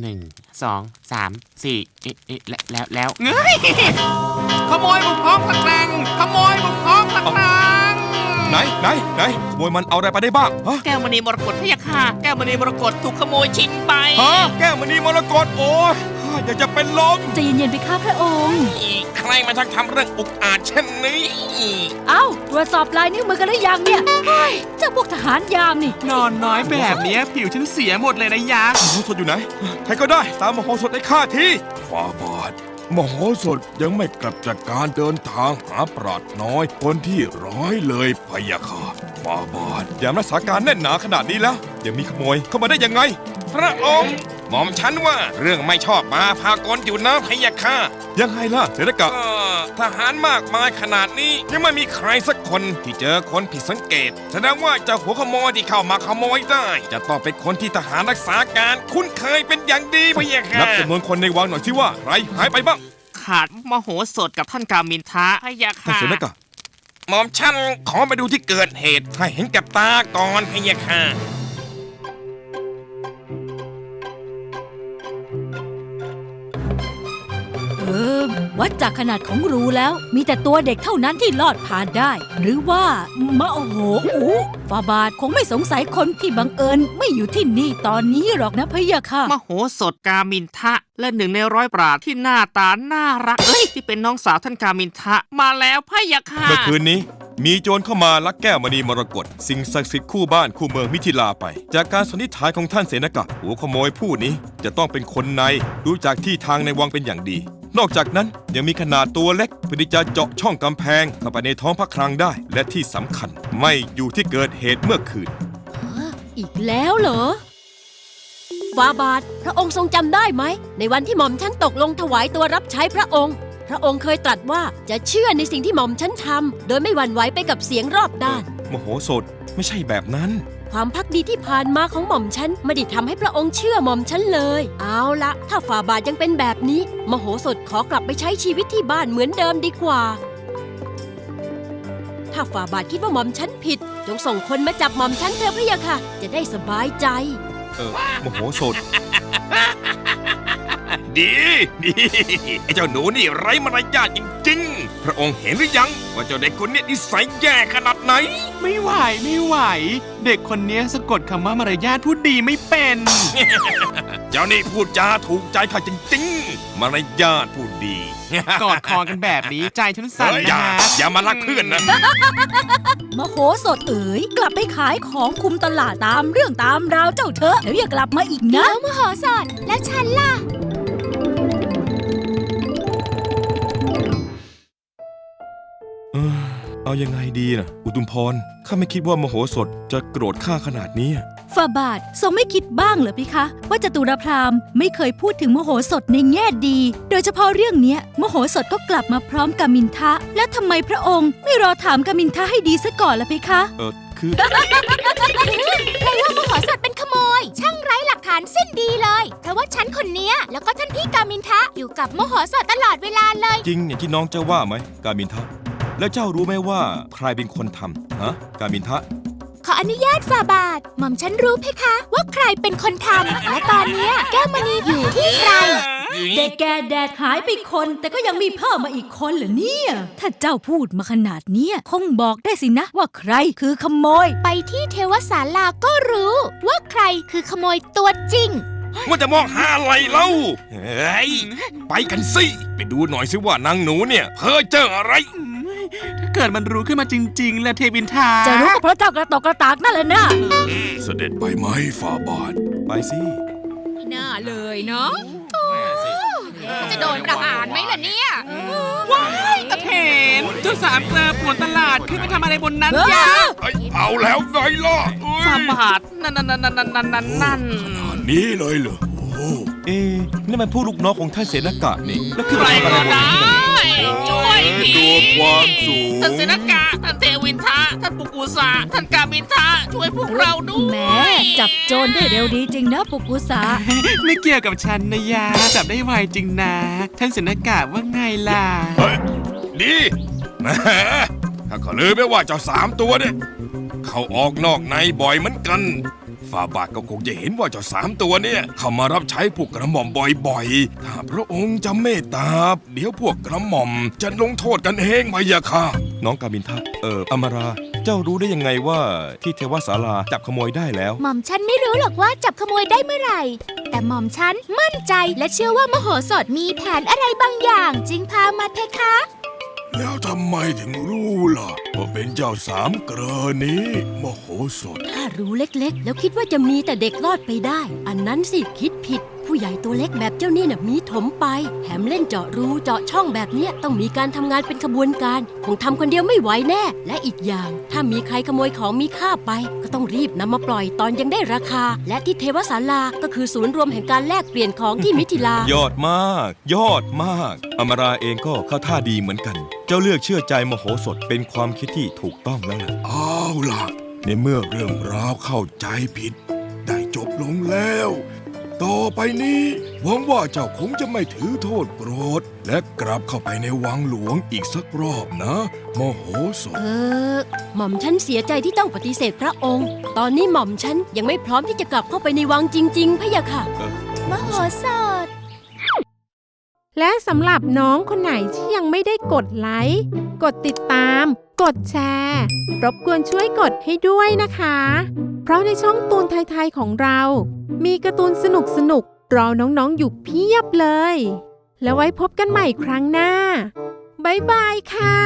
หนึ่งสองสามสี่เอ๊ะเอ๊ะแล้วแล้วแล้วเงยขโมยบุกพร้อมตะแกรงขโมยบุกพร้อมตะแกรงไหนไหนไหนขโมยมันเอาอะไรไปได้บ้างฮะแก้วมณีมรกตพะยะค่ะ แก้วมณีมรกตถูกขโมยชิ้นไปฮะแก้วมณีมรกตโอ้ยข้า อยากจะเป็นลมใจเย็นๆไปข้าพระองค์ ใครมาทักทำเรื่องอุกอาจเช่นนี้เอ้าตรวจสอบลายนิ้วมือกันหรือยังเนี่ยเฮ้ยเจ้าพวกทหารยามนี่ นอนน้อยแบบเนี้ยผิวฉันเสียหมดเลยนะยักษ์มโหสถอยู่ไหน ใครก็ได้ตามมโหสถให้ข้าทีฝ่าบาทมโหสถยังไม่กลับจากการเดินทางหาปราดน้อย คนที่ร้อยเลยพะยาค่ะฝ่าบาทยามรักษาการแน่นหนาขนาดนี้แล้วยังมีขโมยเข้ามาได้ยังไง พระองค์ หม่อมฉันว่าเรื่องไม่ชอบมาพากลอยู่นะพะยะค่ะยังไงล่ะเสนกะ ก็ทหารมากมายขนาดนี้ยังไม่มีใครสักคนที่เจอคนผิดสังเกตแสดงว่าเจ้าหัวขโมยที่เข้ามาขโมยได้ จะต้องเป็นคนที่ทหารรักษาการคุ้นเคยเป็นอย่างดีพะยะค่ะนับจำนวนคนในวังหน่อยสิว่าใครหายไปบ้างขาดมโหสถกับท่านกามินทะพะยะท่านค่ะ เสนกะ หม่อมฉันขอไปดูที่เกิดเหตุให้เห็นกับตาก่อนพะยะค่ะ วัดจากขนาดของรูแล้ว มีแต่ตัวเด็กเท่านั้นที่ลอดผ่านได้ หรือว่ามะโอ้โหอูฟาบาทคงไม่สงสัยคนที่บังเอิญไม่อยู่ที่นี่ตอนนี้หรอกนะพะยะค่ะ มโหสถกามินทะ และหนึ่งในร้อยปราดที่หน้าตาน่ารักเอ้ยที่เป็นน้องสาวท่านกามินทะ มาแล้วพะยะค่ะ เมื่อคืนนี้ มีโจรเข้ามาลักแก้วมณีมรกตสิ่งศักดิ์สิทธิ์คู่บ้านคู่เมืองมิถิลาไป จากการสันนิษฐานของท่านเสนกะหัวขโมยผู้นี้จะต้องเป็นคนในดูจากที่ทางในวังเป็นอย่างดี นอกจากนั้นยังมีขนาดตัวเล็กเพื่อที่จะเจาะช่องกำแพงเข้าไปในท้องพระคลังได้ และที่สำคัญไม่อยู่ที่เกิดเหตุเมื่อคืนอีกแล้วเหรอฟาบาทพระองค์ทรงจำได้ไหม ในวันที่หม่อมฉันตกลงถวายตัวรับใช้พระองค์ พระองค์เคยตรัสว่าจะเชื่อในสิ่งที่หม่อมฉันทำโดยไม่หวั่นไหวไปกับเสียงรอบด้านมโหสถไม่ใช่แบบนั้น ความพักดีที่ผ่านมาของหม่อมฉันไม่ได้ทำให้พระองค์เชื่อหม่อมฉันเลย เอาละถ้าฝ่าบาทยังเป็นแบบนี้ มโหสถขอกลับไปใช้ชีวิตที่บ้านเหมือนเดิมดีกว่า ถ้าฝ่าบาทคิดว่าหม่อมฉันผิด จงส่งคนมาจับหม่อมฉันเถอะพะยะค่ะ จะได้สบายใจ เออมโหสถดีดีไอ้เจ้าหนูนี่ไร้มารยาทจริงๆพ ระองค์เห็นหรือยัง ว่าเจ้าเด็กคนเนี้ยนิสัยแย่ขนาดไหน ไม่ไหวไม่ไหว เด็กคนนี้สะกดคำว่ามารยาทพูดดีไม่เป็น เจ้านี่พูดจาถูกใจข้าจริงๆ มารยาทพูดดี กอดคอกันแบบนี้ใจฉันสั่นเฮ้ยอนะย่าฮะอย่ามารักเพื่อนนะ มโหสถเอ๋ยกลับไปขายของคุมตลาดตามเรื่องตามราวเจ้าเถอะเดี๋ยวอย่ากลับมาอีกนะมโหสถและฉันล่ะ เอายังไงดีนะอุตุมพร ข้าไม่คิดว่ามโหสถจะโกรธข้าขนาดนี้ ฝ่าบาททรงไม่คิดบ้างเหรอพี่คะ ว่าจตุรพราหมณ์ไม่เคยพูดถึงมโหสถในแง่ดี โดยเฉพาะเรื่องเนี้ย มโหสถก็กลับมาพร้อมกามินทะ แล้วทำไมพระองค์ ไม่รอถามกามินทะให้ดีซะก่อนล่ะพี่คะเออคือใครว่ามโหสถเป็นขโมย ช่างไร้หลักฐานสิ้นดีเลย เพราะว่าฉันคนเนี้ย แล้วก็ท่านพี่กามินทะอยู่กับมโหสถตลอดเวลาเลย จริงอย่างที่น้องเจ้าว่าไหม กามินทะ แล้วเจ้ารู้ไหมว่าใครเป็นคนทำฮะกามินทะ ขออนุญาตฝ่าบาท หม่อมฉันรู้เพคะ ว่าใครเป็นคนทำและตอนเนี้ยแก้วมณีอยู่ที่ใคร เด็กแกแดดหายไปคน แต่ก็ยังมีเพิ่มมาอีกคนเหรอเนี่ย ถ้าเจ้าพูดมาขนาดเนี้ยคงบอกได้สินะว่าใครคือขโมย ไปที่เทวศาลาก็รู้ ว่าใครคือขโมยตัวจริง ว่าจะมองหาอะไรเล่าเฮ้ยไปกันสิ ไปดูหน่อยสิว่านางหนูเนี่ย เพ้อเจออะไร ถ้าเกิดมันรู้ขึ้นมาจริงๆและเทวินทาจะรู้ก็เพราะเจ้ากระตอกกระตากนั่นแหละนะเสด็จไปไหมฝ่าบาท ไปสิน่าเลยเนาะจะโดนประหารไหมล่ะเนี่ยตะเถนเจ้าสามเกลือผวนตลาดขึ้นไปทำอะไรบนนั้นเออยะเฮ้ยเอาแล้วไงล่ะเอ้ยฟาบาทนั่นนั่นนั่นนั่นนั่นนั่นนั่นนี่เลยเหรอ เอ๊ะนี่มันผู้ลูกน้องของท่านเสนากะนี่ แล้วขึ้นใครมาทำอะไรก็บนได้นี้ ช่วยทีดูความสูง ท่านเสนากะท่านเทวินทะท่านปุกุสะท่านกามินทะช่วยพวกเราด้วย แหมจับโจรได้เร็วดีจริงนะปุกุสา ไม่เกี่ยวกับฉันนะยาจับได้ไวจริงนะ ท่านเสนากะว่าไงล่ะ เฮ้ยดีแหมถ้าก็ลืมไปว่าเจ้าสามตัวเนี่ย เข้าออกนอกในบ่อยเหมือนกันฟาบาทก็คงจะเห็นว่าเจ้าสามตัวเนี่ยเข้ามารับใช้พวกกระหม่อมบ่อยๆ ถ้าพระองค์จะเมตตา เดี๋ยวพวกกระหม่อมจะลงโทษกันเองพะยะค่ะ น้องกามินทะเอออมรา เจ้ารู้ได้ยังไงว่าที่เทวศาลาจับขโมยได้แล้ว หม่อมฉันไม่รู้หรอกว่าจับขโมยได้เมื่อไหร่ แต่หม่อมฉันมั่นใจและเชื่อว่ามโหสถมีแผนอะไรบางอย่างจึงพามาเพคะ แล้วทำไมถึงรู้ล่ะว่าเป็นเจ้าสามเกรอนี้มโหสถ ถ้ารู้เล็กๆ แล้วคิดว่าจะมีแต่เด็กรอดไปได้ อันนั้นสิคิดผิด ใหญ่ตัวเล็กแบบเจ้านี่น่ะมีถมไป แถมเล่นเจาะรูเจาะช่องแบบเนี้ยต้องมีการทำงานเป็นขบวนการคงทำคนเดียวไม่ไหวแน่ และอีกอย่าง ถ้ามีใครขโมยของมีค่าไป ก็ต้องรีบนำมาปล่อยตอนยังได้ราคา และที่เทวศาลาก็คือศูนย์รวมแห่งการแลกเปลี่ยนของที่มิถิลายอดมาก ยอดมาก อมราเองก็เข้าท่าดีเหมือนกัน เจ้าเลือกเชื่อใจมโหสถเป็นความคิดที่ถูกต้องแล้วล่ะเอาล่ะในเมื่อเรื่องราวเข้าใจผิด ได้จบลงแล้ว ต่อไปนี้หวังว่าเจ้าคงจะไม่ถือโทษโกรธ และกลับเข้าไปในวังหลวงอีกสักรอบนะ โมโหสถเออ หม่อมฉันเสียใจที่ต้องปฏิเสธพระองค์ ตอนนี้หม่อมฉันยังไม่พร้อมที่จะกลับเข้าไปในวังจริง ๆพะยะค่ะ มโหสถ และสำหรับน้องคนไหนที่ยังไม่ได้กดไลค์กดติดตาม กดแชร์ รบกวนช่วยกดให้ด้วยนะคะ เพราะในช่องตูนไทยๆของเรา มีการ์ตูนสนุกสนุกรอน้องๆอยู่เพียบเลย แล้วไว้พบกันใหม่ครั้งหน้า บ๊ายบายค่ะ